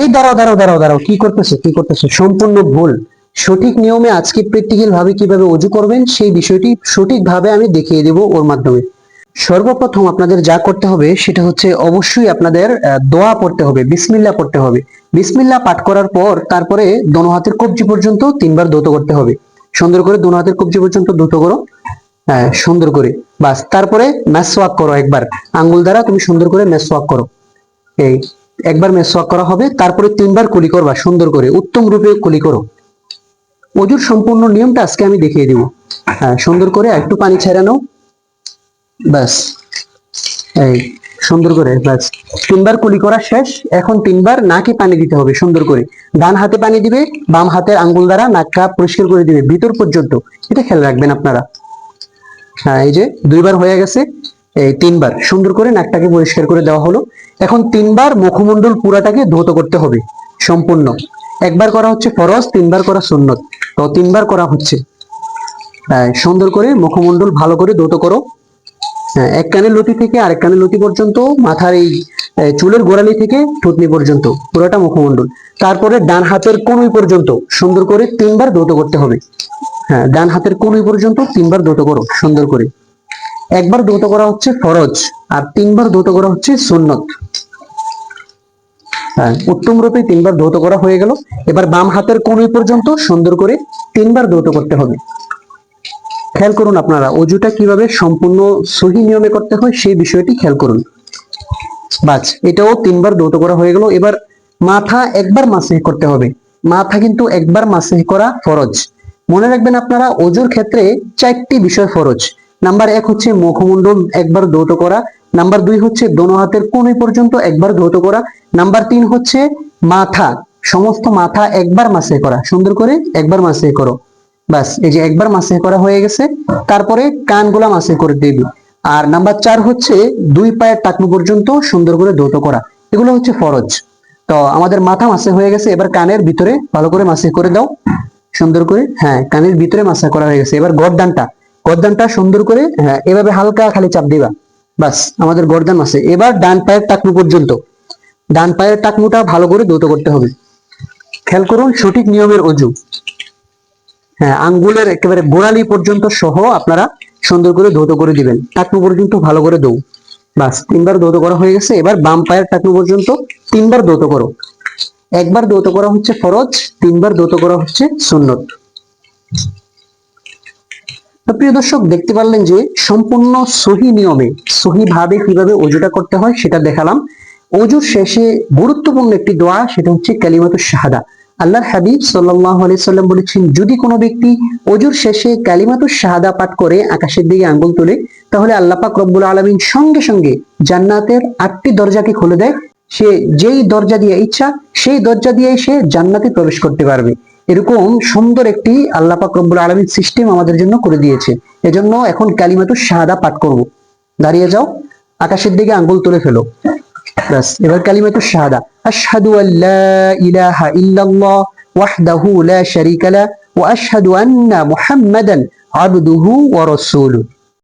এই দাঁড়াও দাঁড়াও দাঁড়াও দাঁড়াও, কি করতেছো কি করতেছো? সম্পূর্ণ ভুল। সঠিক নিয়মে আজকে প্র্যাকটিক্যাল ভাবে কীভাবে অজু করবেন, সেই বিষয়টি সঠিকভাবে আমি দেখিয়ে দেব ওর মাধ্যমে। সর্বপ্রথম আপনাদের যা করতে হবে, সেটা হচ্ছে অবশ্যই আপনাদের দোয়া পড়তে হবে, বিসমিল্লাহ পড়তে হবে। বিসমিল্লাহ পাঠ করার পর তারপরে দোনো হাতের কবজি পর্যন্ত তিনবার দৌত করতে হবে। সুন্দর করে দোনো হাতের কবজি পর্যন্ত দৌত করো। হ্যাঁ সুন্দর করে। বাস, তারপরে ম্যাসওয়াক করো একবার। আঙ্গুল দ্বারা তুমি সুন্দর করে ম্যাসওয়াক করো। এই একবার মেসওয়াক করা হবে, তারপরে তিনবার কুলি করবা, সুন্দর করে, উত্তম রূপে কুলি করো। অজুর সম্পূর্ণ নিয়মটা আজকে আমি দেখিয়ে দিব। হ্যাঁ সুন্দর করে একটু পানি ছেড়ে নাও। ব্যাস। এই, সুন্দর করে, ব্যাস। তিনবার কুলি করা শেষ, এখন তিনবার নাকে পানি দিতে হবে, সুন্দর করে। ডান হাতে পানি দিবে, বাম হাতের আঙ্গুল দ্বারা নাকটা পরিষ্কার করে দিবে, ভিতর পর্যন্ত। এটা খেয়াল রাখবেন আপনারা। হ্যাঁ এই যে, দুইবার হয়ে গেছে। এই তিনবার, সুন্দর করে নাকটাকে পরিষ্কার করে দেওয়া হলো। এখন তিনবার মুখমণ্ডল পুরাটাকে ধৌত করতে হবে, সম্পূর্ণ। একবার করা হচ্ছে ফরজ, তিনবার করা সুন্নত। তো তিনবার করা হচ্ছে। সুন্দর করে মুখমণ্ডল ভালো করে ধৌত করো। হ্যাঁ এক কানের লতি থেকে আরেক কানের লতি পর্যন্ত, মাথার এই চুলের গোড়ালি থেকে থুতনি পর্যন্ত, পুরোটা মুখমণ্ডল। তারপরে ডান হাতের কনুই পর্যন্ত, সুন্দর করে তিনবার ধৌত করতে হবে। হ্যাঁ ডান হাতের কনুই পর্যন্ত তিনবার ধৌত করো, সুন্দর করে। একবার ধৌত করা হচ্ছে ফরজ আর তিনবার ধৌত করা হচ্ছে সুন্নত। হ্যাঁ উত্তম রূপে তিনবার ধৌত করা হয়ে গেল। এবার বাম হাতের কনুই পর্যন্ত, সুন্দর করে তিনবার ধৌত করতে হবে। খেয়াল করুন আপনারা, অজুটা কীভাবে সম্পূর্ণ সহি নিয়মে করতে হয় সেই বিষয়টি খেয়াল করুন। বাস, এটাও তিনবার ধৌত করা হয়ে গেল। এবার মাথা একবার মাসে করতে হবে। মাথা কিন্তু একবার মাসে করা ফরজ। মনে রাখবেন আপনারা, অজুর ক্ষেত্রে চারটি বিষয় ফরজ। নাম্বার এক হচ্ছে মুখমণ্ডল, একবার ধৌত করা। নাম্বার দুই হচ্ছে দোনো হাতের কোণে পর্যন্ত একবার ধৌত করা। নাম্বার তিন হচ্ছে মাথা, সমস্ত মাথা একবার মাসে করা। সুন্দর করে একবার মাসে করো। বাস এই যে একবার মাসে করা হয়ে গেছে। তারপরে কানগুলা মাসে করে দিবি আর নাম্বার চার হচ্ছে দুই পায়ের টাকনু পর্যন্ত সুন্দর করে ধৌত করা। এগুলো হচ্ছে ফরজ। তো আমাদের মাথা মাসে হয়ে গেছে, এবার কানের ভিতরে ভালো করে মাসে করে দাও। সুন্দর করে হ্যাঁ কানের ভিতরে মাসা করা হয়ে গেছে। এবার গরদানটা। গরদানটা সুন্দর করে হ্যাঁ এভাবে হালকা খালি চাপ দিবা। বাস, আমাদের গরদান আছে। এবার ডান পায়ের টাকনু পর্যন্ত। ডান পায়ের টাকনুটা ভালো করে ধৌত করতে হবে। খেয়াল করুন, সঠিক নিয়মের অজু। হ্যাঁ আঙ্গুলের একেবারে গোড়ালি পর্যন্ত সহ আপনারা সুন্দর করে ধৌত করে দিবেন। টাকনু পর্যন্ত ভালো করে দৌ। বাস, তিনবার ধৌত করা হয়ে গেছে। এবার বাম পায়ের টাকনু পর্যন্ত তিনবার ধৌত করো। একবার ধৌত করা হচ্ছে ফরজ, তিনবার ধৌত করা হচ্ছে সুন্নত। তো প্রিয় দর্শক, দেখতে পারলেন যে সম্পূর্ণ সহি নিয়মে সহি ভাবে কীভাবে অজুটা করতে হয় সেটা দেখালাম। অজুর শেষে গুরুত্বপূর্ণ একটি দোয়া, সেটা হচ্ছে কালিমাতু শাহাদা। আল্লাহর হাবিব আলাইহি সাল্লাম বলেছেন, যদি কোনো ব্যক্তি অজুর শেষে কালিমাতু শাহাদা পাঠ করে আকাশের দিকে আঙ্গুল তোলে, তাহলে আল্লাহ পাক রব্বুল আলামিন সঙ্গে সঙ্গে জান্নাতের আটটি দরজাকে খুলে দেয়। সে যেই দরজা দিয়ে ইচ্ছা, সেই দরজা দিয়ে সে জান্নাতে প্রবেশ করতে পারবে। এরকম সুন্দর একটি আল্লাহ পাক রব্বুল আলমীর সিস্টেম আমাদের জন্য করে দিয়েছে। এজন্য এখন কালিমাতু শাহাদা পাঠ করব। দাঁড়িয়ে যাও, আকাশের দিকে আঙ্গুল তুলে ফেলো। ব্যাস, এবার কালিমাতু শাহাদা। আশহাদু আল্লাহ ইলাহা ইল্লাল্লাহ ওয়াহদাহু লা শারীকা লা ওয়া আশহাদু আন্না মুহাম্মাদান আবদুহু ওয়া রাসূলুহু।